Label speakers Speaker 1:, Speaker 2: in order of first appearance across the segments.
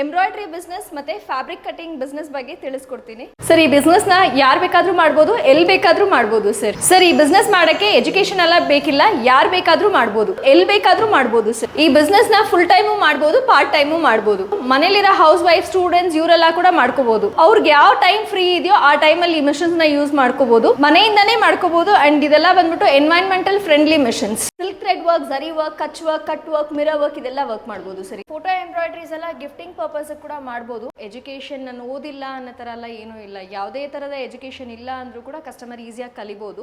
Speaker 1: Embroidery business ಮತ್ತೆ fabric cutting business ಬಗ್ಗೆ ತಿಳಿಸ್ಕೊಡ್ತೀನಿ. ಸರ್ ಈ ಬಿಸ್ನೆಸ್ನ ಯಾರ್ ಬೇಕಾದ್ರೂ ಮಾಡ್ಬೋದು, ಎಲ್ ಬೇಕಾದ್ರೂ ಮಾಡ್ಬೋದು ಸರ್ ಸರ್ ಈ ಬಿಸ್ನೆಸ್ ಮಾಡಕ್ಕೆ ಎಜುಕೇಶನ್ ಎಲ್ಲ ಬೇಕಿಲ್ಲ, ಯಾರ್ ಬೇಕಾದ್ರೂ ಮಾಡ್ಬೋದು, ಎಲ್ ಬೇಕಾದ್ರೂ ಮಾಡ್ಬೋದು ಸರ್ ಈ ಬಿಸ್ನೆಸ್ನ ಫುಲ್ ಟೈಮು ಮಾಡ್ಬೋದು ಪಾರ್ಟ್ ಟೈಮು ಮಾಡ್ಬೋದು. ಮನೇಲಿರೋ ಹೌಸ್ ವೈಫ್ ಸ್ಟೂಡೆಂಟ್ಸ್ ಇವರೆಲ್ಲ ಕೂಡ ಮಾಡ್ಕೋಬಹುದು ಅವ್ರಿಗೆ ಯಾವ ಟೈಮ್ ಫ್ರೀ ಇದೆಯೋ ಆ ಟೈಮಲ್ಲಿ ಈ ಮಿಷನ್ಸ್ನ ಯೂಸ್ ಮಾಡ್ಕೋಬಹುದು ಮನೆಯಿಂದಾನೇ ಮಾಡ್ಕೋಬಹುದು ಅಂಡ್ ಇದೆಲ್ಲ ಬಂದ್ಬಿಟ್ಟು environmental friendly machines silk thread work zari work Kutch work cut work mirror work ಇದೆಲ್ಲ ವರ್ಕ್ ಮಾಡ್ಬೋದು ಸರಿ ಫೋಟೋ ಎಂಬ್ರಾಯ್ಡ್ರೀಸ್ ಎಲ್ಲ ಗಿಫ್ಟಿಂಗ್ ಪರ್ಪಸ್ ಕೂಡ ಮಾಡ್ಬೋದು. ಎಜುಕೇಶನ್ ನಾನು ಓದಿಲ್ಲ ಅನ್ನೋ ತರ ಎಲ್ಲ ಏನೂ ಇಲ್ಲ. ಯಾವುದೇ ತರದ ಎಜುಕೇಶನ್ ಇಲ್ಲ ಅಂದ್ರೂ ಕೂಡ ಕಸ್ಟಮರ್ ಈಸಿಯಾಗಿ ಕಲಿಬಹುದು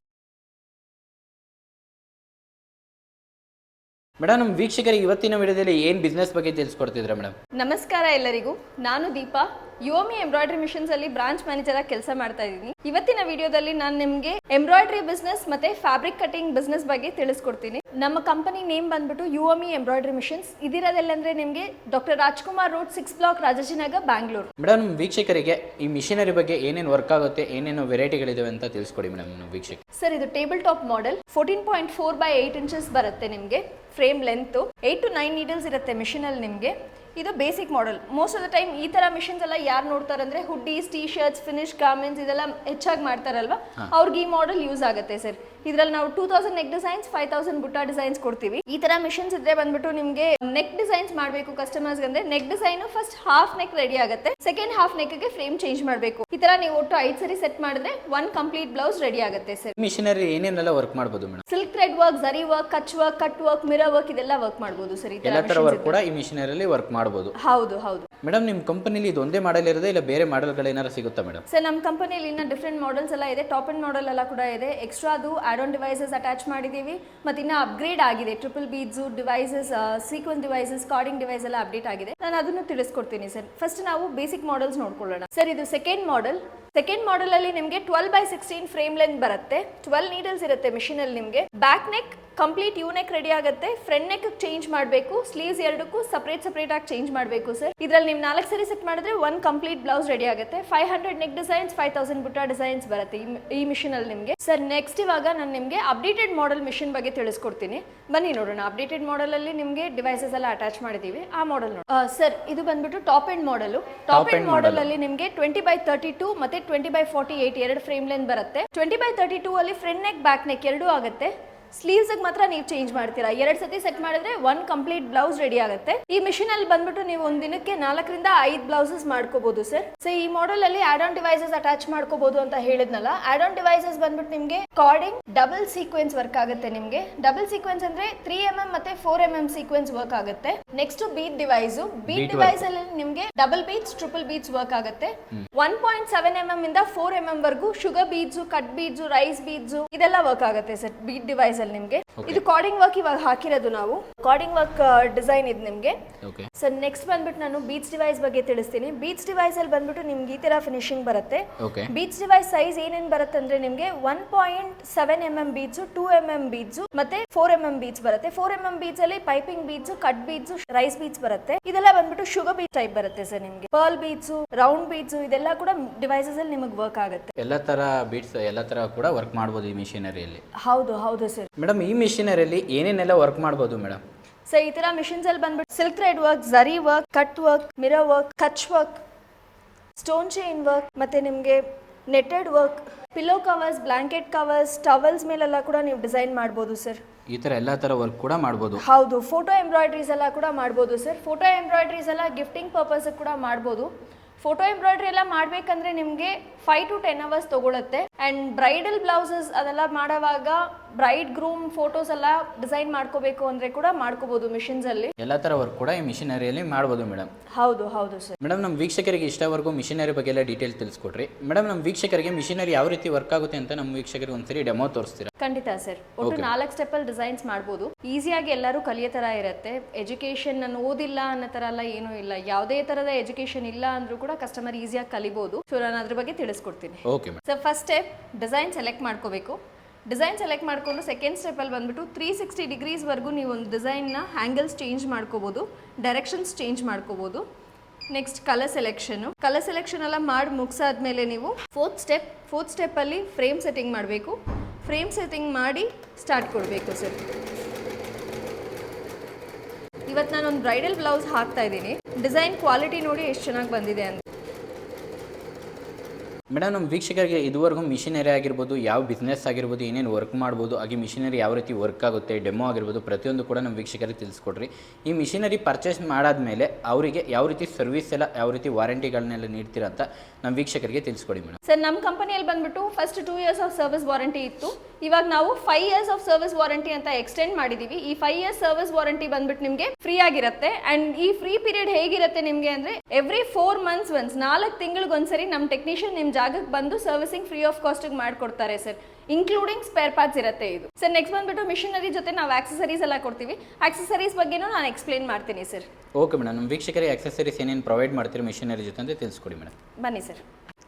Speaker 2: ಮೇಡಮ್ ನಮ್ಮ ವೀಕ್ಷಕರಿಗೆ ಇವತ್ತಿನ ವಿಡಿಯೋದಲ್ಲಿ ಏನು ಬಿಸ್ನೆಸ್ ಬಗ್ಗೆ ತಿಳಿಸ್ಕೊಡ್ತಿದ್ರೆ ಮೇಡಮ್
Speaker 1: ನಮಸ್ಕಾರ ಎಲ್ಲರಿಗೂ. ನಾನು ದೀಪಾ. ಯುವಮಿ ಎಂಬ್ರಾಯ್ಡ್ರಿ ಮಿಷನ್ಸ್ ಅಲ್ಲಿ ಬ್ರಾಂಚ್ ಮ್ಯಾನೇಜರ್ ಆಗಿ ಕೆಲಸ ಮಾಡ್ತಾ ಇದ್ದೀನಿ. ಇವತ್ತಿನ ವಿಡಿಯೋದಲ್ಲಿ ನಾನು ನಿಮಗೆ ಎಂಬ್ರಾಯ್ಡ್ರಿ ಬಿಸ್ನೆಸ್ ಮತ್ತೆ ಫ್ಯಾಬ್ರಿಕ್ ಕಟಿಂಗ್ ಬಿಸ್ನೆಸ್ ಬಗ್ಗೆ ತಿಳಿಸ್ಕೊಡ್ತೀನಿ. ನಮ್ಮ ಕಂಪನಿ ನೇಮ್ ಬಂದ್ಬಿಟ್ಟು ಯುವಮಿ ಎಂಬ್ರಾಯ್ಡ್ರಿ ಮಿಷನ್ಸ್ ಇದಿರೋದೆಲ್ಲಂದ್ರೆ ನಿಮಗೆ doctor Rajkumar road six block Rajajinagar Bangalore
Speaker 2: madam ವೀಕ್ಷಕರಿಗೆ ಈ ಮಿಷಿನರಿ ಬಗ್ಗೆ ಏನೇನು ವರ್ಕ್ ಆಗುತ್ತೆ ಏನೇನು ವೆರೈಟಿಗಳಿದಾವೆ ಅಂತ ತಿಳಿಸ್ಕೊಡಿ ಮೇಡಮ್ ವೀಕ್ಷಕ
Speaker 1: ಸರ್ ಇದು table top model fourteen point four by eight inches ಬರುತ್ತೆ ನಿಮಗೆ. Frame length eight to nine needles ಇರುತ್ತೆ ಮಿಷಿನಲ್ಲಿ ನಿಮಗೆ. ಇದು basic model most of the time ಈ ತರ ಮಿಷನ್ಸ್ ಎಲ್ಲ ಯಾರು ನೋಡ್ತಾರೆ ಅಂದ್ರೆ hoodies T shirts finish garments ಇದೆಲ್ಲ ಹೆಚ್ಚಾಗಿ ಮಾಡ್ತಾರಲ್ವಾ? ಅವ್ರಿಗೆ ಈ ಮಾಡೆಲ್ ಯೂಸ್ ಆಗುತ್ತೆ ಸರ್. ಇದ್ರಲ್ಲಿ ನಾವು two thousand neck designs five thousand butta designs ಕೊಡ್ತೀವಿ. ಈ ತರ ಮಿಷನ್ಸ್ ಇದ್ರೆ ಬಂದ್ಬಿಟ್ಟು ನಿಮಗೆ ನೆಕ್ ಡಿಸೈನ್ಸ್ ಮಾಡಬೇಕು ಕಸ್ಟಮರ್ಸ್ ಅಂದ್ರೆ neck design first half neck ready ಆಗುತ್ತೆ. ಸೆಕೆಂಡ್ ಹಾಫ್ ನೆಕ್ಗೆ ಫ್ರೇಮ್ ಚೇಂಜ್ ಮಾಡಬೇಕು. ಈ ತರ ನೀವು ಒಟ್ಟು ಐದು ಸರಿ ಸೆಟ್ ಮಾಡಿದ್ರೆ ಒನ್ ಕಂಪ್ಲೀಟ್ ಬ್ಲೌಸ್ ರೆಡಿ ಆಗುತ್ತೆ ಸರ್
Speaker 2: ಮಿಷನರಿ ಏನೇನೆಲ್ಲ ವರ್ಕ್ ಮಾಡಬಹುದು madam
Speaker 1: silk thread work zari work Kutch work cut work mirror work ಇದೆಲ್ಲ ವರ್ಕ್ ಮಾಡಬಹುದು ಸರ್ ಈ ತರ
Speaker 2: ಎಲ್ಲ ವರ್ಕ್ ಕೂಡ ಈ ಮಿಷನರಿ ವರ್ಕ್
Speaker 1: ಮಾಡಬಹುದು ಹೌದು ಹೌದು.
Speaker 2: ಮೇಡಮ್ ನಿಮ್ಮ ಕಂಪನಿಲಿ ಇದು ಒಂದೇ ಮಾಡಲ್ ಇರೋದೇ ಇಲ್ಲ ಬೇರೆ ಮಾಡಲ್ಗಳು ಏನಾರ ಸಿಗುತ್ತಾ ಮೇಡಮ್
Speaker 1: ಸರ್ ನಮ್ಮ ಕಂಪನಿಯಲ್ಲಿ ಇನ್ನ ಡಿಫ್ರೆಂಟ್ ಮಾಡೆಲ್ಸ್ ಎಲ್ಲ ಇದೆ. ಟಾಪ್ ಅಂಡ್ ಮಾಡೆಲ್ ಎಲ್ಲ ಕೂಡ ಇದೆ. ಎಕ್ಸ್ಟ್ರಾ ಅದು ಆನ್ ಡಿವೈಸಸ್ ಅಟ್ಯಾಚ್ ಮಾಡಿದ್ದೀವಿ. ಮತ್ತು ಇನ್ನೂ ಅಪ್ಗ್ರೇಡ್ ಆಗಿದೆ. Triple beads devices sequins devices cording device ಎಲ್ಲ ಅಪ್ಡೇಟ್ ಆಗಿದೆ. ನಾನು ಅದನ್ನು ತಿಳಿಸ್ಕೊಡ್ತೀನಿ ಸರ್. ಫಸ್ಟ್ ನಾವು ಬೇಸಿಕ್ ಮಾಡೆಲ್ಸ್ ನೋಡ್ಕೊಳ್ಳೋಣ. ಸರ್ ಇದು ಸೆಕೆಂಡ್ ಮಾಡೆಲ್ ಸೆಕೆಂಡ್ ಮಾಡೆಲ್ ಅಲ್ಲಿ ನಿಮಗೆ twelve by sixteen frame length ಬರುತ್ತೆ. ಟ್ವೆಲ್ ನೀಡಲ್ಸ್ ಇರುತ್ತೆ ಮಿಷಿನಲ್ಲಿ ನಿಮಗೆ. Back neck complete U neck ready ಆಗುತ್ತೆ. ಫ್ರಂಟ್ ನೆಕ್ ಚೇಂಜ್ ಮಾಡಬೇಕು. ಸ್ಲೀವ್ಸ್ ಎರಡಕ್ಕೂ ಸಪ್ರೇಟ್ ಸಪ್ರೇಟ್ ಆಗಿ ಚೇಂಜ್ ಮಾಡಬೇಕು ಸರ್ ಇದರಲ್ಲಿ ನೀವು ನಾಲ್ಕು ಸರಿ ಸೆಟ್ ಮಾಡಿದ್ರೆ ಒನ್ ಕಂಪ್ಲೀಟ್ ಬ್ಲೌಸ್ ರೆಡಿ ಆಗುತ್ತೆ. Five hundred neck designs five thousand butta designs ಬರುತ್ತೆ ಈ ಮಿಷಿನಲ್ಲಿ ನಿಮಗೆ. ಸರ್ ನೆಕ್ಸ್ಟ್ ಇವಾಗ ನಾನು ನಿಮಗೆ ಅಪ್ಡೇಟೆಡ್ ಮಾಡೆಲ್ ಮಿಷಿನ್ ಬಗ್ಗೆ ತಿಳಿಸ್ಕೊಡ್ತೀನಿ. ಬನ್ನಿ ನೋಡೋಣ. ಅಪ್ಡೇಟೆಡ್ ಮಾಡೆಲ್ ಅಲ್ಲಿ ನಿಮಗೆ ಡಿವೈಸಸ್ ಎಲ್ಲ ಅಟ್ಯಾಚ್ ಮಾಡಿದ್ದೀವಿ. ಆ ಮಾಡೆಲ್ ನೋಡಿ ಸರ್ ಇದು ಬಂದ್ಬಿಟ್ಟು top end model top end model ಅಲ್ಲಿ ನಿಮಗೆ ಟ್ವೆಂಟಿ ಬೈ ತರ್ಟಿ ಟೂ ಮತ್ತೆ ಟ್ವೆಂಟಿ ಬೈ ಫಾರ್ಟಿ ಏಟ್ ಎರಡು ಫ್ರೇಮ್ ಲೆಂತ್ ಬರುತ್ತೆ. ಟ್ವೆಂಟಿ ಬೈ ತರ್ಟಿ ಟೂ ಅಲ್ಲಿ ಫ್ರಂಟ್ ನೆಕ್ ಬ್ಯಾಕ್ ನೆಕ್ ಎರಡೂ ಆಗುತ್ತೆ. ಸ್ಲೀವ್ಸ್ ಮಾತ್ರ ನೀವು ಚೇಂಜ್ ಮಾಡ್ತೀರಾ. ಎರಡ್ ಸತಿ ಸೆಟ್ ಮಾಡಿದ್ರೆ ಒನ್ ಕಂಪ್ಲೀಟ್ ಬ್ಲೌಸ್ ರೆಡಿ ಆಗುತ್ತೆ. ಈ ಮಿಷಿನ್ ಅಲ್ಲಿ ಬಂದ್ಬಿಟ್ಟು ನೀವು ಒಂದ್ ದಿನಕ್ಕೆ ನಾಲ್ಕರಿಂದ ಐದು ಬ್ಲೌಸಸ್ ಮಾಡ್ಕೋಬಹುದು ಸರ್ ಸೊ ಈ ಮಾಡೆಲ್ ಅಲ್ಲಿ ಆಡ್ ಆನ್ ಡಿವೈಸಸ್ ಅಟ್ಯಾಚ್ ಮಾಡ್ಕೋಬಹುದು ಅಂತ ಹೇಳಿದ್ನಲ್ಲ ಆಡ್ ಆನ್ ಡಿವೈಸಸ್ ಬಂದ್ಬಿಟ್ಟು ನಿಮ್ಗೆ ಕಾರ್ಡಿಂಗ್ ಡಬಲ್ ಸೀಕ್ವೆನ್ಸ್ ವರ್ಕ್ ಆಗುತ್ತೆ ನಿಮ್ಗೆ. ಡಬಲ್ ಸೀಕ್ವೆನ್ಸ್ ಅಂದ್ರೆ ತ್ರೀ ಎಂ ಎಂ ಮತ್ತೆ four M M sequins work ಆಗುತ್ತೆ. Next bead device bead device ಅಲ್ಲಿ ನಿಮ್ಗೆ double beads triple beads work ಆಗುತ್ತೆ. One point seven M M ಇಂದ four M M ವರ್ಗೂ sugar beads cut beads rice beads ಇದೆಲ್ಲ work ಆಗುತ್ತೆ sir beet device ಅಲ್ಲಿ ನಿಮ್ಗೆ ಇದು ಕಾರ್ಡಿಂಗ್ ವರ್ಕ್ ಇವಾಗ ಹಾಕಿರೋದು ನಾವು. ಕಾರ್ಡಿಂಗ್ ವರ್ಕ್ ಡಿಸೈನ್ ಇದು ನಿಮಗೆ.
Speaker 2: ಓಕೆ
Speaker 1: ಸರ್ ನೆಕ್ಸ್ಟ್ ಬಂದ್ಬಿಟ್ಟು ನಾನು ಬೀಚ್ ಡಿವೈಸ್ ಬಗ್ಗೆ ತಿಳಿಸ್ತೀನಿ. ಬೀಚ್ ಡಿವೈಸ್ ಅಲ್ಲಿ ಬಂದ್ಬಿಟ್ಟು ನಿಮ್ಗೆ ಈ ತರ ಫಿನಿಶಿಂಗ್ ಬರುತ್ತೆ. ಬೀಚ್ ಡಿವೈಸ್ ಸೈಜ್ ಏನೇನ್ ಬರುತ್ತೆ ಅಂದ್ರೆ ನಿಮ್ಗೆ one point seven M M bead two M M bead ಮತ್ತೆ ಫೋರ್ ಎಂ ಎಂ ಬೀಚ್ ಬರುತ್ತೆ. ಫೋರ್ ಎಂ ಎಂ ಬೀಚ್ ಅಲ್ಲಿ piping bead cut bead rice bead ಬರುತ್ತೆ. ಇದೆಲ್ಲ ಬಂದ್ಬಿಟ್ಟು ಶುಗರ್ ಬೀಚ್ ಟೈಪ್ ಬರುತ್ತೆ ಸರ್ ನಿಮ್ಗೆ. ಪರ್ಲ್ ಬೀಚ್ ರೌಂಡ್ ಬೀಚ್ ಇದೆಲ್ಲ ಕೂಡ ಡಿವೈಸಸ್ ಅಲ್ಲಿ ನಿಮಗೆ ವರ್ಕ್ ಆಗುತ್ತೆ.
Speaker 2: ಎಲ್ಲ ತರ ಬೀಟ್ಸ್ ಎಲ್ಲ ತರ ಕೂಡ ವರ್ಕ್ ಮಾಡಬಹುದು ಈ ಮಿಷಿನರಿಯಲ್ಲಿ
Speaker 1: ಹೌದು ಹೌದು ಸರ್
Speaker 2: ಮೇಡಮ್ ಈ ಮಿಷಿನರಿಯಲ್ಲಿ ಏನೇನೆಲ್ಲ ವರ್ಕ್ ಮಾಡ್ಬೋದು ಮೇಡಮ್?
Speaker 1: ಸೊ ಈ ತರ ಮಿಷಿನ್ಸ್ ಅಲ್ಲಿ ಬಂದ್ಬಿಟ್ಟು silk thread work zari work cut work mirror work Kutch work stone chain work ಮತ್ತೆ ನಿಮಗೆ netted work pillow covers blanket covers towels ಮೇಲೆಲ್ಲ ಕೂಡ ನೀವು ಡಿಸೈನ್ ಮಾಡ್ಬೋದು ಸರ್
Speaker 2: ಈ ಥರ ಎಲ್ಲ ಥರ ವರ್ಕ್ ಕೂಡ ಮಾಡ್ಬೋದು.
Speaker 1: ಹೌದು ಫೋಟೋ ಎಂಬ್ರಾಯ್ಡ್ರೀಸ್ ಎಲ್ಲ ಕೂಡ ಮಾಡ್ಬೋದು ಸರ್ ಫೋಟೋ ಎಂಬ್ರಾಯ್ಡ್ರೀಸ್ ಎಲ್ಲ ಗಿಫ್ಟಿಂಗ್ ಪರ್ಪಸ್ ಕೂಡ ಮಾಡ್ಬೋದು. ಫೋಟೋ ಎಂಬ್ರಾಯ್ಡ್ರಿ ಎಲ್ಲ ಮಾಡಬೇಕಂದ್ರೆ ನಿಮಗೆ ಫೈವ್ ಟು ಟೆನ್ ಅವರ್ಸ್ ತಗೊಳುತ್ತೆ. ಆ್ಯಂಡ್ ಬ್ರೈಡಲ್ ಬ್ಲೌಸಸ್ ಅದೆಲ್ಲ ಮಾಡೋವಾಗ ಬ್ರೈಡ್ ಗ್ರೂಮ್ ಫೋಟೋಸ್ ಎಲ್ಲ ಡಿಸೈನ್ ಮಾಡ್ಕೋಬೇಕು ಅಂದರೆ ಕೂಡ ಮಾಡ್ಕೋಬೋದು ಮಿಷಿನ್ಸಲ್ಲಿ
Speaker 2: ಎಲ್ಲ ಥರ ವರ್ಕ್ ಕೂಡ ಈ ಮಿಷಿನರಿಯಲ್ಲಿ ಮಾಡ್ಬೋದು ಮೇಡಮ್
Speaker 1: ಹೌದು ಹೌದು ಸರ್
Speaker 2: ಮೇಡಮ್ ನಮ್ಮ ವೀಕ್ಷಕರಿಗೆ ಇಷ್ಟವರೆಗೂ ಮಿಷಿನರಿ ಬಗ್ಗೆ ಎಲ್ಲ ಡೀಟೇಲ್ ತಿಳಿಸ್ಕೊಡ್ರಿ. ಮೇಡಮ್ ನಮ್ಮ ವೀಕ್ಷಕರಿಗೆ ಮಿಷಿನರಿ ಯಾವ ರೀತಿ ವರ್ಕ್ ಆಗುತ್ತೆ ಅಂತ ನಮ್ಮ ವೀಕ್ಷಕರಿಗೆ ಒಂದ್ಸರಿ ಡೆಮೋ ತೋರಿಸ್ತೀರಾ?
Speaker 1: ಖಂಡಿತ ಸರ್ ಒಟ್ಟು ನಾಲ್ಕು ಸ್ಟೆಪ್ಪಲ್ಲಿ ಡಿಸೈನ್ಸ್ ಮಾಡ್ಬೋದು. ಈಸಿಯಾಗಿ ಎಲ್ಲರೂ ಕಲಿಯೋ ಥರ ಇರುತ್ತೆ. ಎಜುಕೇಷನ್ ನಾನು ಓದಿಲ್ಲ ಅನ್ನೋ ತರ ಎಲ್ಲ ಏನೂ ಇಲ್ಲ. ಯಾವುದೇ ತರದ ಎಜುಕೇಶನ್ ಇಲ್ಲ ಅಂದ್ರೂ ಕೂಡ ಕಸ್ಟಮರ್ ಈಸಿಯಾಗಿ ಕಲಿಬೋದು. ಸೊ ನಾನು ಅದ್ರ ಬಗ್ಗೆ ತಿಳಿಸ್ಕೊಡ್ತೀನಿ.
Speaker 2: Okay
Speaker 1: sir first step design select ಮಾಡ್ಕೋಬೇಕು. ಡಿಸೈನ್ ಸೆಲೆಕ್ಟ್ ಮಾಡಿಕೊಂಡು ಸೆಕೆಂಡ್ ಸ್ಟೆಪ್ಪಲ್ಲಿ ಬಂದುಬಿಟ್ಟು ತ್ರೀ ಸಿಕ್ಸ್ಟಿ ಡಿಗ್ರೀಸ್ವರೆಗೂ ನೀವು ಒಂದು ಡಿಸೈನ್ನ ಹ್ಯಾಂಗಲ್ಸ್ ಚೇಂಜ್ ಮಾಡ್ಕೋಬೋದು ಡೈರೆಕ್ಷನ್ಸ್ ಚೇಂಜ್ ಮಾಡ್ಕೋಬೋದು. Next colour selection colour selection ಎಲ್ಲ ಮಾಡಿ ಮುಗಿಸಾದ್ಮೇಲೆ ನೀವು ಫೋರ್ತ್ ಸ್ಟೆಪ್ ಫೋರ್ತ್ ಸ್ಟೆಪ್ಪಲ್ಲಿ ಫ್ರೇಮ್ ಸೆಟ್ಟಿಂಗ್ ಮಾಡಬೇಕು. ಫ್ರೇಮ್ ಸೆಟ್ಟಿಂಗ್ ಮಾಡಿ ಸ್ಟಾರ್ಟ್ ಕೊಡಬೇಕು ಸರ್ ಇವತ್ತು ನಾನು ಒಂದು ಬ್ರೈಡಲ್ ಬ್ಲೌಸ್ ಹಾಕ್ತಾ ಇದ್ದೀನಿ. ಡಿಸೈನ್ ಕ್ವಾಲಿಟಿ ನೋಡಿ ಎಷ್ಟು ಚೆನ್ನಾಗಿ ಬಂದಿದೆ ಅಂತ.
Speaker 2: ಮೇಡಮ್, ನಮ್ಮ ವೀಕ್ಷಕರಿಗೆ ಇದುವರೆಗೂ ಮಿಷಿನರಿ ಆಗಿರ್ಬೋದು, ಯಾವ ಬಿಸ್ನೆಸ್ ಆಗಿರ್ಬೋದು, ಏನೇನು ವರ್ಕ್ ಮಾಡ್ಬೋದು, ಹಾಗೆ ಮಿಷಿನರಿ ಯಾವ ರೀತಿ ವರ್ಕ್ ಆಗುತ್ತೆ ಡೆಮೋ ಆಗಿರ್ಬೋದು, ಪ್ರತಿಯೊಂದು ಕೂಡ ನಮ್ಮ ವೀಕ್ಷಕರಿಗೆ ತಿಳಿಸ್ಕೊಡ್ರಿ. ಈ ಮಿಷಿನರಿ ಪರ್ಚೇಸ್ ಮಾಡಾದ್ಮೇಲೆ ಅವರಿಗೆ ಯಾವ ರೀತಿ ಸರ್ವಿಸ್ ಎಲ್ಲ, ಯಾವ ರೀತಿ ವಾರಂಟಿಗಳನ್ನೆಲ್ಲ ನೀಡ್ತೀರಾ ಅಂತ ನಮ್ಮ ವೀಕ್ಷಕರಿಗೆ ತಿಳಿಸ್ಕೊಡಿ ಮೇಡಮ್.
Speaker 1: ಸರ್, ನಮ್ಮ ಕಂಪನಿಯಲ್ಲಿ ಬಂದ್ಬಿಟ್ಟು first two years of service warranty ಇತ್ತು. ಇವಾಗ ನಾವು five years of service warranty ಅಂತ ಎಕ್ಸ್ಟೆಂಡ್ ಮಾಡಿದೀವಿ. ಈ ಫೈವ್ ಇಯರ್ಸ್ ಸರ್ವಿಸ್ ವಾರಂಟಿ ಬಂದ್ಬಿಟ್ಟು ನಿಮಗೆ ಫ್ರೀ ಆಗಿರುತ್ತೆ. ಅಂಡ್ ಈ ಫ್ರೀ ಪೀರಿಯಡ್ ಹೇಗಿರುತ್ತೆ ನಿಮಗೆ ಅಂದ್ರೆ ಎವ್ರಿ ಫೋರ್ ಮಂತ್ಸ್ ಒನ್ಸ್ ನಾಲ್ಕು ತಿಂಗಳಿಗೊಂದ್ಸರಿ ನಮ್ಮ ಟೆಕ್ನಿಷಿಯನ್ ನಿಮ್ಮ ಜಾಗಕ್ಕೆ ಬಂದು ಸರ್ವಿಸಿಂಗ್ ಫ್ರೀ ಆಫ್ ಕಾಸ್ಟಿಗೆ ಮಾಡ್ಕೊಡ್ತಾರೆ ಸರ್. ಇನ್ಕ್ಲೂಡಿಂಗ್ ಸ್ಪೇರ್ ಪಾರ್ಟ್ಸ್ ಇರುತ್ತೆ ಇದು. ಸರ್ ನೆಕ್ಸ್ಟ್ ಬಂದ್ಬಿಟ್ಟು ಮಿಷನರಿ ಜೊತೆ ನಾವು ಆಕ್ಸೆಸರೀಸ್ ಎಲ್ಲ ಕೊಡ್ತೀವಿ. ಆಕ್ಸೆಸರೀಸ್ ಬಗ್ಗೆನೂ ನಾನು ಎಕ್ಸ್ಪ್ಲೇನ್ ಮಾಡ್ತೀನಿ ಸರ್.
Speaker 2: ಓಕೆ ಮೇಡಮ್ ನಮ್ಮ ವೀಕ್ಷಕರಿಗೆ ಆಕ್ಸೆಸರೀಸ್ ಏನೇನು ಪ್ರೊವೈಡ್ ಮಾಡ್ತೀರಿ ಮಿಷಿನರಿ ಜೊತೆ ಅಂತ ತಿಳಿಸ್ಕೊಡಿ ಮೇಡಮ್
Speaker 1: ಬನ್ನಿ ಸರ್.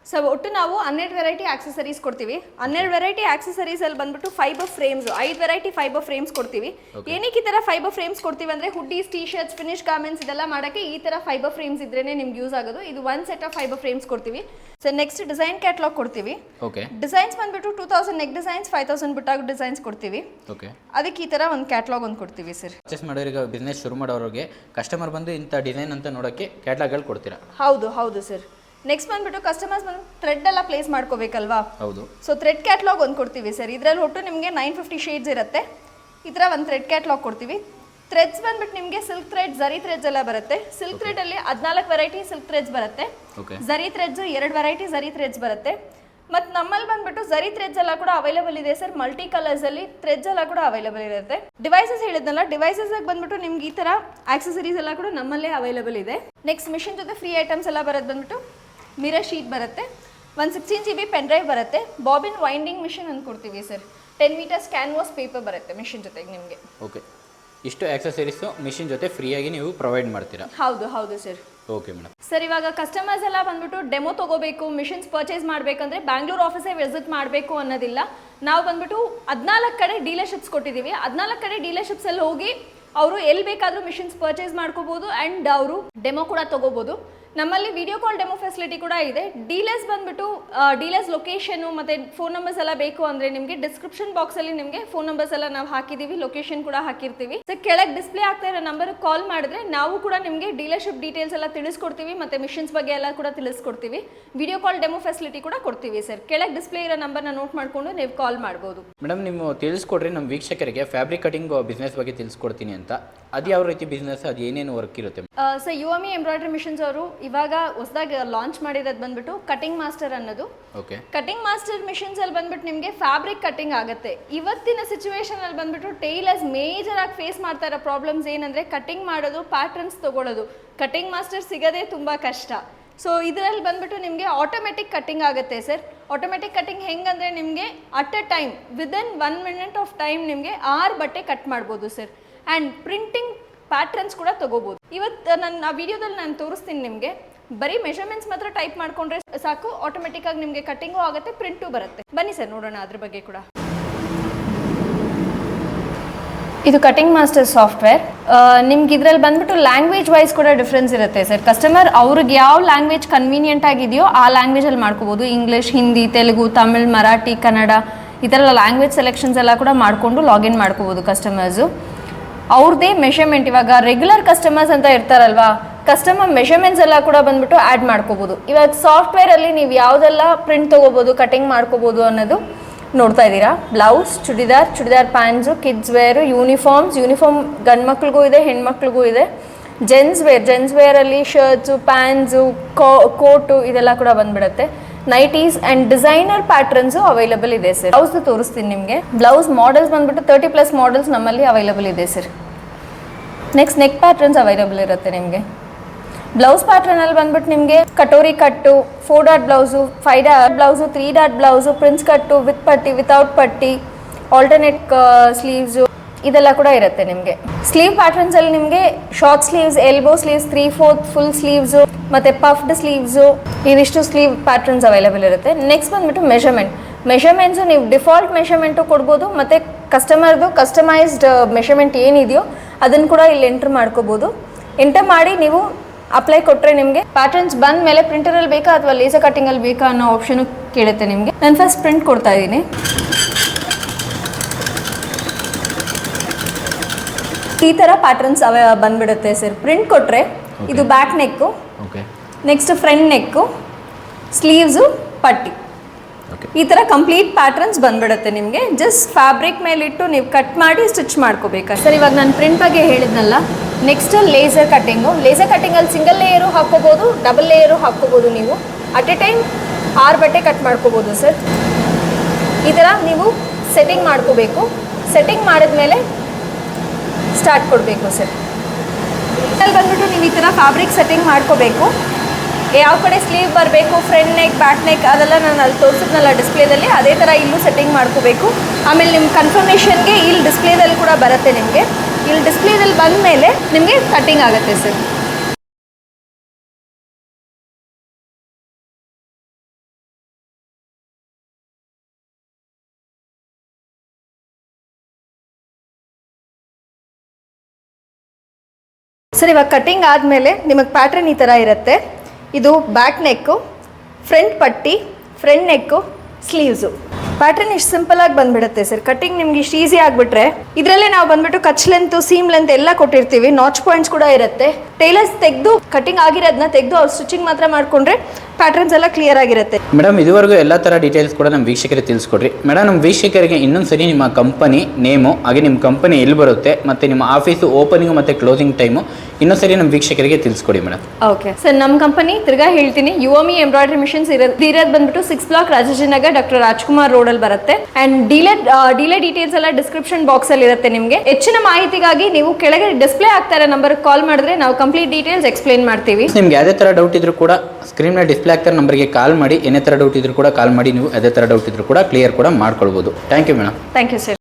Speaker 1: ಸರ್ ಒಟ್ಟು ನಾವು ಹನ್ನೆರಡು ವೆರೈಟಿ ಆಕ್ಸಸರೀಸ್ ಕೊಡ್ತೀವಿ. ಹನ್ನೆರಡು ವೆರೈಟಿ ಆಕ್ಸೆಸರೀಸ್ ಅಲ್ಲಿ ಬಂದ್ಬಿಟ್ಟು ಫೈಬರ್ ಫ್ರೇಮ್ಸ್ ಐದು ವೆರೈಟಿ ಫೈಬರ್ ಫ್ರೇಮ್ಸ್ ಕೊಡ್ತೀವಿ. ಏನಕ್ಕೆ ಈ ತರ ಫೈಬರ್ ಫ್ರೇಮ್ಸ್ ಕೊಡ್ತೀವಿ ಅಂದ್ರೆ hoodies T shirts finish garments ಇದೆಲ್ಲ ಮಾಡಕ್ಕೆ ಈ ತರ ಫೈಬರ್ ಫ್ರೇಮ್ಸ್ ಇದ್ರೇನೆ ನಿಮ್ಗೆ ಯೂಸ್ ಆಗೋದು. ಇದು one set of fibre frames ಕೊಡ್ತೀವಿ. ಸೊ ನೆಕ್ಸ್ಟ್ ಡಿಸೈನ್ ಕ್ಯಾಟ್ಲಾಗ್ ಕೊಡ್ತೀವಿ.
Speaker 2: ಓಕೆ
Speaker 1: ಡಿಸೈನ್ಸ್ ಬಂದ್ಬಿಟ್ಟು two thousand neck designs five thousand ಬಿಟ್ಟಾಗ ಡಿಸೈನ್ಸ್ ಕೊಡ್ತೀವಿ.
Speaker 2: ಓಕೆ
Speaker 1: ಅದಕ್ಕೆ ಈ ತರ ಒಂದು ಕ್ಯಾಟ್ಲಾಗ್ ಒಂದು ಕೊಡ್ತೀವಿ ಸರ್
Speaker 2: ಪರ್ಚೇಸ್ ಮಾಡೋರಿಗೆ ಬಿಸ್ನೆಸ್ ಶುರು ಮಾಡೋರಿಗೆ ಕಸ್ಟಮರ್ ಬಂದು ಇಂಥ ಡಿಸೈನ್ ಅಂತ ನೋಡೋಕ್ಕೆ ಕ್ಯಾಟ್ಲಾಗ್ಗಳು ಕೊಡ್ತೀರಾ?
Speaker 1: ಹೌದು ಹೌದು ಸರ್ ನೆಕ್ಸ್ಟ್ ಬಂದ್ಬಿಟ್ಟು ಕಸ್ಟಮರ್ಸ್ ಬಂದು ಥ್ರೆಡ್ ಎಲ್ಲ ಪ್ಲೇಸ್ ಮಾಡ್ಕೋಬೇಕಲ್ವಾ?
Speaker 2: ಹೌದು.
Speaker 1: ಸೊ ಥ್ರೆಡ್ ಕ್ಯಾಟ್ಲಾಗ್ ಒಂದು ಕೊಡ್ತೀವಿ ಸರ್. ಇದರಲ್ಲಿ ಒಟ್ಟು ನಿಮಗೆ ನೈನ್ ಫಿಫ್ಟಿ ಶೇಡ್ಸ್ ಇರುತ್ತೆ. ಈ ಥರ ಒಂದು ಥ್ರೆಡ್ ಕ್ಯಾಟ್ಲಾಗ್ ಕೊಡ್ತೀವಿ. ಥ್ರೆಡ್ಸ್ ಬಂದ್ಬಿಟ್ಟು ನಿಮಗೆ ಸಿಲ್ಕ್ ಥ್ರೆಡ್ ಜರಿ ಥ್ರೆಡ್ಸ್ ಎಲ್ಲ ಬರುತ್ತೆ. ಸಿಲ್ಕ್ ಥ್ರೆಡ್ ಅಲ್ಲಿ ಹದಿನಾಲ್ಕು ವೆರೈಟಿ ಸಿಲ್ಕ್ ಥ್ರೆಡ್ಸ್ ಬರುತ್ತೆ. ಜರಿ ಥ್ರೆಡ್ಸ್ ಎರಡು ವೆರೈಟಿ ಜರಿ ಥ್ರೆಡ್ಸ್ ಬರುತ್ತೆ. ಮತ್ತು ನಮ್ಮಲ್ಲಿ ಬಂದ್ಬಿಟ್ಟು ಜರಿ ಥ್ರೆಡ್ಸ್ ಎಲ್ಲ ಕೂಡ ಅವೈಲೇಬಲ್ ಇದೆ ಸರ್. ಮಲ್ಟಿ ಕಲರ್ಸ್ ಅಲ್ಲಿ ಥ್ರೆಡ್ಸ್ ಎಲ್ಲ ಕೂಡ ಅವೈಲೇಬಲ್ ಇರುತ್ತೆ. ಡಿವೈಸಸ್ ಹೇಳಿದ್ನಲ್ಲ ಡಿವೈಸಸ್ ಬಂದ್ಬಿಟ್ಟು ನಿಮ್ಗೆ ಈ ತರ ಆಕ್ಸೆಸರೀಸ್ ಎಲ್ಲ ಕೂಡ ನಮ್ಮಲ್ಲೇ ಅವೈಲೇಬಲ್ ಇದೆ. ನೆಕ್ಸ್ಟ್ ಮಿಷಿನ್ ಜೊತೆ ಫ್ರೀ ಐಟಮ್ಸ್ ಎಲ್ಲ ಬರೋದು ಬಂದ್ಬಿಟ್ಟು ಮಿರರ್ ಶೀಟ್ ಬರುತ್ತೆ. ಒಂದು sixteen G B pen drive ಬರುತ್ತೆ. ಬಾಬಿನ್ ವೈಂಡಿಂಗ್ ಮಿಷಿನ್ ಅಂತ ಕೊಡ್ತೀವಿ sir ten metres canvas paper ಬರುತ್ತೆ ಮಿಷಿನ್ ಜೊತೆಗೆ ನಿಮಗೆ.
Speaker 2: ಓಕೆ ಇಷ್ಟು ಆಕ್ಸೆಸರೀಸು ಮಿಷಿನ್ ಜೊತೆ ಫ್ರೀಯಾಗಿ ನೀವು ಪ್ರೊವೈಡ್ ಮಾಡ್ತೀರಾ?
Speaker 1: ಹೌದು ಹೌದು ಸರ್
Speaker 2: ಓಕೆ ಮೇಡಮ್
Speaker 1: ಸರ್ ಇವಾಗ ಕಸ್ಟಮರ್ಸ್ ಎಲ್ಲ ಬಂದ್ಬಿಟ್ಟು ಡೆಮೋ ತಗೋಬೇಕು ಮಿಷಿನ್ಸ್ ಪರ್ಚೇಸ್ ಮಾಡಬೇಕಂದ್ರೆ ಬ್ಯಾಂಗ್ಳೂರ್ ಆಫೀಸೇ ವಿಸಿಟ್ ಮಾಡಬೇಕು ಅನ್ನೋದಿಲ್ಲ. ನಾವು ಬಂದ್ಬಿಟ್ಟು ಹದಿನಾಲ್ಕು ಕಡೆ ಡೀಲರ್ಶಿಪ್ಸ್ ಕೊಟ್ಟಿದ್ದೀವಿ. ಹದಿನಾಲ್ಕು ಕಡೆ ಡೀಲರ್ಶಿಪ್ಸ್ ಅಲ್ಲಿ ಹೋಗಿ ಅವರು ಎಲ್ಲಿ ಬೇಕಾದರೂ ಮಿಷಿನ್ಸ್ ಪರ್ಚೇಸ್ ಮಾಡ್ಕೋಬೋದು ಆ್ಯಂಡ್ ಅವರು ಡೆಮೋ ಕೂಡ ತಗೋಬೋದು. ನಮ್ಮಲ್ಲಿ ವಿಡಿಯೋ ಕಾಲ್ ಡೆಮೋ ಫೆಸಿಲಿಟಿ ಕೂಡ ಇದೆ. ಡೀಲರ್ಸ್ ಬಂದ್ಬಿಟ್ಟು ಡೀಲರ್ಸ್ ಲೊಕೇಶನು ಮತ್ತು ಫೋನ್ ನಂಬರ್ಸ್ ಎಲ್ಲ ಬೇಕು ಅಂದರೆ ನಿಮಗೆ ಡಿಸ್ಕ್ರಿಪ್ಷನ್ ಬಾಕ್ಸಲ್ಲಿ ನಿಮಗೆ ಫೋನ್ ನಂಬರ್ಸ್ ಎಲ್ಲ ನಾವು ಹಾಕಿದ್ದೀವಿ ಲೊಕೇಶನ್ ಕೂಡ ಹಾಕಿರ್ತೀವಿ. ಸೊ ಕೆಳಗೆ ಡಿಸ್ಪ್ಲೇ ಆಗ್ತಾ ಇರೋ ನಂಬರ್ ಕಾಲ್ ಮಾಡಿದ್ರೆ ನಾವು ಕೂಡ ನಿಮಗೆ ಡೀಲರ್ಶಿಪ್ ಡೀಟೇಲ್ಸ್ ಎಲ್ಲ ತಿಳಿಸ್ಕೊಡ್ತೀವಿ, ಮತ್ತು ಮಿಷನ್ಸ್ ಬಗ್ಗೆ ಎಲ್ಲ ಕೂಡ ತಿಳಿಸ್ಕೊಡ್ತೀವಿ. ವಿಡಿಯೋ ಕಾಲ್ ಡೆಮೋ ಫೆಸಿಲಿಟಿ ಕೂಡ ಕೊಡ್ತೀವಿ ಸರ್ ಕೆಳಗೆ ಡಿಸ್ಪ್ಲೇ ಇರೋ ನಂಬರ್ನ ನೋಟ್ ಮಾಡಿಕೊಂಡು ನೀವು ಕಾಲ್ ಮಾಡ್ಬೋದು.
Speaker 2: ಮೇಡಮ್ ನೀವು ತಿಳಿಸ್ಕೊಡ್ರಿ ನಮ್ಮ ವೀಕ್ಷಕರಿಗೆ ಫ್ಯಾಬ್ರಿಕ್ ಕಟಿಂಗ್ ಬಿಸ್ನೆಸ್ ಬಗ್ಗೆ ತಿಳಿಸ್ಕೊಡ್ತೀನಿ ಅಂತ. ಅದು ಯಾವ ರೀತಿ ಬಿಸ್ನೆಸ್ ಅದು ಏನೇನು ವರ್ಕ್ ಇರುತ್ತೆ?
Speaker 1: ಸರ್ ಯುವಮಿ ಎಂಬ್ರಾಯ್ಡ್ರಿ ಮಿಷನ್ಸ್ ಅವರು ಇವಾಗ ಹೊಸದಾಗಿ ಲಾಂಚ್ ಮಾಡಿರೋದು ಬಂದ್ಬಿಟ್ಟು ಕಟಿಂಗ್ ಮಾಸ್ಟರ್ ಅನ್ನೋದು.
Speaker 2: ಓಕೆ
Speaker 1: ಕಟಿಂಗ್ ಮಾಸ್ಟರ್ ಮಿಷನ್ಸ್ ಅಲ್ಲಿ ಬಂದ್ಬಿಟ್ಟು ನಿಮಗೆ ಫ್ಯಾಬ್ರಿಕ್ ಕಟಿಂಗ್ ಆಗುತ್ತೆ. ಇವತ್ತಿನ ಸಿಚುವೇಶನ್ ಅಲ್ಲಿ ಬಂದ್ಬಿಟ್ಟು ಟೈಲರ್ಸ್ ಮೇಜರ್ ಆಗಿ ಫೇಸ್ ಮಾಡ್ತಾ ಇರೋ ಪ್ರಾಬ್ಲಮ್ಸ್ ಏನಂದ್ರೆ ಕಟಿಂಗ್ ಮಾಡೋದು ಪ್ಯಾಟರ್ನ್ಸ್ ತಗೊಳ್ಳೋದು ಕಟಿಂಗ್ ಮಾಸ್ಟರ್ ಸಿಗೋದೇ ತುಂಬಾ ಕಷ್ಟ. ಸೊ ಇದರಲ್ಲಿ ಬಂದ್ಬಿಟ್ಟು ನಿಮಗೆ ಆಟೋಮೆಟಿಕ್ ಕಟಿಂಗ್ ಆಗುತ್ತೆ ಸರ್ ಆಟೋಮೆಟಿಕ್ ಕಟಿಂಗ್ ಹೆಂಗಂದ್ರೆ ನಿಮಗೆ at a time within one minute of time ನಿಮಗೆ ಆರು ಬಟ್ಟೆ ಕಟ್ ಮಾಡ್ಬೋದು ಸರ್ ಆ್ಯಂಡ್ ಪ್ರಿಂಟಿಂಗ್ ಪ್ಯಾಟ್ರನ್ಸ್ ಕೂಡ ತಗೋಬೋದು. ಇವತ್ತು ನಾನು, ಆ ವಿಡಿಯೋದಲ್ಲಿ ನಾನು ತೋರಿಸ್ತೀನಿ ನಿಮಗೆ. ಬರೀ ಮೆಷರ್ಮೆಂಟ್ಸ್ ಮಾತ್ರ ಟೈಪ್ ಮಾಡ್ಕೊಂಡ್ರೆ ಸಾಕು ಆಟೋಮೆಟಿಕ್ ಆಗಿ ನಿಮಗೆ ಕಟಿಂಗು ಆಗುತ್ತೆ ಪ್ರಿಂಟು ಬರುತ್ತೆ. ಬನ್ನಿ ಸರ್, ನೋಡೋಣ ಅದ್ರ ಬಗ್ಗೆ ಕೂಡ. ಇದು ಕಟಿಂಗ್ ಮಾಸ್ಟರ್ ಸಾಫ್ಟ್ವೇರ್ ನಿಮ್ಗೆ ಇದ್ರಲ್ಲಿ ಬಂದ್ಬಿಟ್ಟು ಲ್ಯಾಂಗ್ವೇಜ್ ವೈಸ್ ಕೂಡ ಡಿಫ್ರೆನ್ಸ್ ಇರುತ್ತೆ ಸರ್. ಕಸ್ಟಮರ್ ಅವ್ರಿಗೆ ಯಾವ ಲ್ಯಾಂಗ್ವೇಜ್ ಕನ್ವೀನಿಯಂಟ್ ಆಗಿದೆಯೋ ಆ ಲ್ಯಾಂಗ್ವೇಜಲ್ಲಿ ಮಾಡ್ಕೋಬೋದು. ಇಂಗ್ಲೀಷ್ ಹಿಂದಿ ತೆಲುಗು ತಮಿಳ್ ಮರಾಠಿ ಕನ್ನಡ ಈ ಥರ ಲ್ಯಾಂಗ್ವೇಜ್ ಸೆಲೆಕ್ಷನ್ಸ್ ಎಲ್ಲ ಕೂಡ ಮಾಡಿಕೊಂಡು ಲಾಗಿನ್ ಮಾಡ್ಕೋಬೋದು ಕಸ್ಟಮರ್ಸು ಅವ್ರದ್ದೇ ಮೆಷರ್ಮೆಂಟ್ ಇವಾಗ ರೆಗ್ಯುಲರ್ ಕಸ್ಟಮರ್ಸ್ ಅಂತ ಇರ್ತಾರಲ್ವಾ? ಕಸ್ಟಮರ್ ಮೆಷರ್ಮೆಂಟ್ಸ್ ಎಲ್ಲ ಕೂಡ ಬಂದ್ಬಿಟ್ಟು ಆ್ಯಡ್ ಮಾಡ್ಕೋಬೋದು. ಇವಾಗ ಸಾಫ್ಟ್ವೇರಲ್ಲಿ ನೀವು ಯಾವುದೆಲ್ಲ ಪ್ರಿಂಟ್ ತೊಗೋಬೋದು ಕಟಿಂಗ್ ಮಾಡ್ಕೋಬೋದು ಅನ್ನೋದು ನೋಡ್ತಾ ಇದ್ದೀರಾ? Blouse churidar churidar pants kids wear uniforms uniform ಗಂಡು ಮಕ್ಳಿಗೂ ಇದೆ, ಹೆಣ್ಮಕ್ಳಿಗೂ ಇದೆ. ಜೆನ್ಸ್ ವೇರ್ ಜೆಂಟ್ಸ್ ವೇರಲ್ಲಿ ಶರ್ಟ್ಸು ಪ್ಯಾಂಟ್ಸು ಕೋಟು ಇದೆಲ್ಲ ಕೂಡ ಬಂದ್ಬಿಡುತ್ತೆ. Nighties and designer patterns available ಇದೆ ಸರ್. ಬ್ಲೌಸ್ ತೋರಿಸ್ತೀನಿ ನಿಮಗೆ. ಬ್ಲೌಸ್ ಮಾಡೆಲ್ಸ್ ಬಂದ್ಬಿಟ್ಟು ತರ್ಟಿ ಪ್ಲಸ್ ಮಾಡೆಲ್ಸ್ ನಮ್ಮಲ್ಲಿ ಅವೈಲಬಲ್ ಇದೆ sir. Next neck patterns available ಇರುತ್ತೆ ನಿಮಗೆ. ಬ್ಲೌಸ್ ಪ್ಯಾಟ್ರನಲ್ಲಿ ಬಂದ್ಬಿಟ್ಟು ನಿಮಗೆ katori cut four dot blouse five dot blouse three dot blouse prince cut with ಪಟ್ಟಿ ವಿತೌಟ್ ಪಟ್ಟಿ ಆಲ್ಟರ್ನೇಟ್ ಸ್ಲೀವ್ಸು ಇದೆಲ್ಲ ಕೂಡ ಇರುತ್ತೆ ನಿಮಗೆ. ಸ್ಲೀವ್ ಪ್ಯಾಟರ್ನ್ಸ್ ಅಲ್ಲಿ ನಿಮಗೆ short sleeves elbow sleeves three fourth full sleeves ಮತ್ತೆ ಪಫ್ಡ್ ಸ್ಲೀವ್ಸು ಇದಿಷ್ಟು ಸ್ಲೀವ್ ಪ್ಯಾಟರ್ನ್ಸ್ ಅವೈಲೇಬಲ್ ಇರುತ್ತೆ. ನೆಕ್ಸ್ಟ್ ಬಂದ್ಬಿಟ್ಟು ಮೆಷರ್ಮೆಂಟ್ ಮೆಷರ್ಮೆಂಟ್ಸು ನೀವು ಡಿಫಾಲ್ಟ್ ಮೆಷರ್ಮೆಂಟು ಕೊಡ್ಬೋದು ಮತ್ತು ಕಸ್ಟಮರ್ದು ಕಸ್ಟಮೈಸ್ಡ್ ಮೆಷರ್ಮೆಂಟ್ ಏನಿದೆಯೋ ಅದನ್ನು ಕೂಡ ಇಲ್ಲಿ ಎಂಟ್ರ್ ಮಾಡ್ಕೋಬೋದು. ಎಂಟರ್ ಮಾಡಿ ನೀವು ಅಪ್ಲೈ ಕೊಟ್ಟರೆ ನಿಮಗೆ ಪ್ಯಾಟರ್ನ್ಸ್ ಬಂದ ಮೇಲೆ ಪ್ರಿಂಟರಲ್ಲಿ ಬೇಕಾ ಅಥವಾ ಲೇಸರ್ ಕಟ್ಟಿಂಗಲ್ಲಿ ಬೇಕಾ ಅನ್ನೋ ಆಪ್ಷನು ಕೇಳುತ್ತೆ ನಿಮಗೆ. ನಾನು ಫಸ್ಟ್ ಪ್ರಿಂಟ್ ಕೊಡ್ತಾ ಇದ್ದೀನಿ. ಈ ಥರ ಪ್ಯಾಟರ್ನ್ಸ್ ಅವ ಬಂದ್ಬಿಡುತ್ತೆ ಸರ್ ಪ್ರಿಂಟ್ ಕೊಟ್ಟರೆ ಇದು back neck next front neck sleeves ಪಟ್ಟಿ
Speaker 2: ಓಕೆ
Speaker 1: ಈ ಥರ ಕಂಪ್ಲೀಟ್ ಪ್ಯಾಟರ್ನ್ಸ್ ಬಂದ್ಬಿಡುತ್ತೆ ನಿಮಗೆ. ಜಸ್ಟ್ ಫ್ಯಾಬ್ರಿಕ್ ಮೇಲಿಟ್ಟು ನೀವು ಕಟ್ ಮಾಡಿ ಸ್ಟಿಚ್ ಮಾಡ್ಕೋಬೇಕು ಸರ್ ಇವಾಗ ನಾನು ಪ್ರಿಂಟ್ ಬಗ್ಗೆ ಹೇಳಿದ್ನಲ್ಲ. ನೆಕ್ಸ್ಟ್ ಲೇಸರ್ ಕಟ್ಟಿಂಗು ಲೇಸರ್ ಕಟ್ಟಿಂಗಲ್ಲಿ ಸಿಂಗಲ್ ಲೇಯರು ಹಾಕ್ಕೋಬೋದು ಡಬಲ್ ಲೇಯರು ಹಾಕ್ಕೋಬೋದು ನೀವು. ಅಟ್ ಎ ಟೈಮ್ ಆರು ಬಟ್ಟೆ ಕಟ್ ಮಾಡ್ಕೋಬೋದು ಸರ್. ಈ ಥರ ನೀವು ಸೆಟ್ಟಿಂಗ್ ಮಾಡ್ಕೋಬೇಕು. ಸೆಟ್ಟಿಂಗ್ ಮಾಡಿದ್ಮೇಲೆ ಸ್ಟಾರ್ಟ್ ಕೊಡಬೇಕು ಸರ್. ಅಲ್ಲಿ ಬಂದ್ಬಿಟ್ಟು ನೀವು ಈ ಥರ ಫ್ಯಾಬ್ರಿಕ್ ಸೆಟ್ಟಿಂಗ್ ಮಾಡ್ಕೋಬೇಕು. ಯಾವ ಕಡೆ ಸ್ಲೀವ್ ಬರಬೇಕು ಫ್ರಂಟ್ ನೆಕ್ ಬ್ಯಾಕ್ ನೆಕ್ ಅದೆಲ್ಲ ನಾನು ಅಲ್ಲಿ ತೋರಿಸಿದ್ನಲ್ಲ ಡಿಸ್ಪ್ಲೇದಲ್ಲಿ ಅದೇ ಥರ ಇಲ್ಲೂ ಸೆಟ್ಟಿಂಗ್ ಮಾಡ್ಕೋಬೇಕು. ಆಮೇಲೆ ನಿಮ್ಮ ಕನ್ಫರ್ಮೇಷನ್ಗೆ ಇಲ್ಲಿ ಡಿಸ್ಪ್ಲೇದಲ್ಲಿ ಕೂಡ ಬರುತ್ತೆ ನಿಮಗೆ. ಇಲ್ಲಿ ಡಿಸ್ಪ್ಲೇದಲ್ಲಿ ಬಂದ ಮೇಲೆ ನಿಮಗೆ ಕಟ್ಟಿಂಗ್ ಆಗುತ್ತೆ ಸರ್ ಸರ್ ಇವಾಗ ಕಟ್ಟಿಂಗ್ ಆದಮೇಲೆ ನಿಮಗೆ ಪ್ಯಾಟ್ರನ್ ಈ ಥರ ಇರುತ್ತೆ. ಇದು ಬ್ಯಾಕ್ ನೆಕ್ಕು ಫ್ರಂಟ್ ಪಟ್ಟಿ ಫ್ರಂಟ್ ನೆಕ್ಕು ಸ್ಲೀವ್ಸು ಪ್ಯಾಟರ್ನ್ ಇಷ್ಟು ಸಿಂಪಲಾಗಿ ಬಂದ್ಬಿಡುತ್ತೆ ಸರ್ ಕಟ್ಟಿಂಗ್ ನಿಮ್ಗೆ ಇಷ್ಟು ಈಸಿ ಆಗಿಬಿಟ್ರೆ, ಇದರಲ್ಲೇ ನಾವು ಬಂದ್ಬಿಟ್ಟು ಕಚ್ ಲೆಂತ್ ಸೀಮ್ ಲೆಂತ್ ಎಲ್ಲ ಕೊಟ್ಟಿರ್ತೀವಿ. ನಾಚ್ ಪಾಯಿಂಟ್ಸ್ ಕೂಡ ಇರುತ್ತೆ. ಟೈಲರ್ಸ್ ತೆಗೆದು ಕಟ್ಟಿಂಗ್ ಆಗಿರೋದನ್ನ ತೆಗೆದು ಅವ್ರು ಸ್ಟಿಚಿಂಗ್ ಮಾತ್ರ ಮಾಡಿಕೊಂಡ್ರೆ ಪ್ಯಾಟ್ರನ್ಸ್ ಎಲ್ಲ ಕ್ಲಿಯರ್ ಆಗಿರುತ್ತೆ.
Speaker 2: ಮೇಡಮ್ ಇದುವರೆಗೂ ಎಲ್ಲ ತರ ಡೀಟೇಲ್ಸ್ ಕೂಡ ನಮ್ಮ ವೀಕ್ಷಕರಿಗೆ ತಿಳಿಸ್ಕೊಡ್ರಿ. ಮೇಡಮ್ ನಮ್ಮ ವೀಕ್ಷಕರಿಗೆ ಇನ್ನೊಂದು ಸರಿ ನಿಮ್ಮ ಕಂಪನಿ ನೇಮು ಹಾಗೆ ನಿಮ್ಮ ಕಂಪನಿ ಎಲ್ಲಿ ಬರುತ್ತೆ ಮತ್ತೆ ನಿಮ್ಮ ಆಫೀಸು ಓಪನಿಂಗ್ ಮತ್ತೆ ಕ್ಲೋಸಿಂಗ್ ಟೈಮು ಇನ್ನೊಂದು ಸರಿ ನಮ್ಮ ವೀಕ್ಷಕರಿಗೆ ತಿಳಿಸ್ಕೊಡಿ ಮೇಡಮ್
Speaker 1: ಓಕೆ ಸರ್ ನಮ್ಮ ಕಂಪನಿ ತಿರ್ಗಾ ಹೇಳ್ತೀನಿ ಯುವಮಿ ಎಂಬ್ರಾಯ್ಡರಿ ಮಿಷನ್ಸ್ ಇರೋದು ಇರೋದು ಬಂದ್ಬಿಟ್ಟು six block Rajajinagar doctor Rajkumar road ಅಲ್ಲಿ ಬರುತ್ತೆ. ಅಂಡ್ ಡೀಲರ್ ಡೀಲರ್ ಡೀಟೇಲ್ಸ್ ಎಲ್ಲ ಡಿಸ್ಕ್ರಿಪ್ಷನ್ ಬಾಕ್ಸ್ ಅಲ್ಲಿ ಇರುತ್ತೆ ನಿಮಗೆ. ಹೆಚ್ಚಿನ ಮಾಹಿತಿಗಾಗಿ ನೀವು ಕೆಳಗೆ ಡಿಸ್ಪ್ಲೇ ಆಗ್ತಾ ಇರೋ ನಂಬರ್ ಕಾಲ್ ಮಾಡಿದ್ರೆ ನಾವು ಕಂಪ್ಲೀಟ್ ಡೀಟೇಲ್ಸ್ ಎಕ್ಸ್ಪ್ಲೈನ್ ಮಾಡ್ತೀವಿ.
Speaker 2: ನಿಮ್ಗೆ ಯಾವುದೇ ತರ ಡೌಟ್ ಇದ್ರೂ ಕೂಡ ಸ್ಕ್ರೀನ್ನ ಆಗ್ತಾರೆ ನಂಬರ್ಗೆ ಕಾಲ್ ಮಾಡಿ, ಏನೇ ಥರ ಡೌಟ್ ಇದ್ರೂ ಕೂಡ ಕಾಲ್ ಮಾಡಿ, ನೀವು ಅದೇ ಥರ ಡೌಟ್ ಇದ್ರೂ ಕೂಡ ಕ್ಲಿಯರ್ ಕೂಡ ಮಾಡ್ಕೊಳ್ಬೋದು. Thank you madam
Speaker 1: thank you sir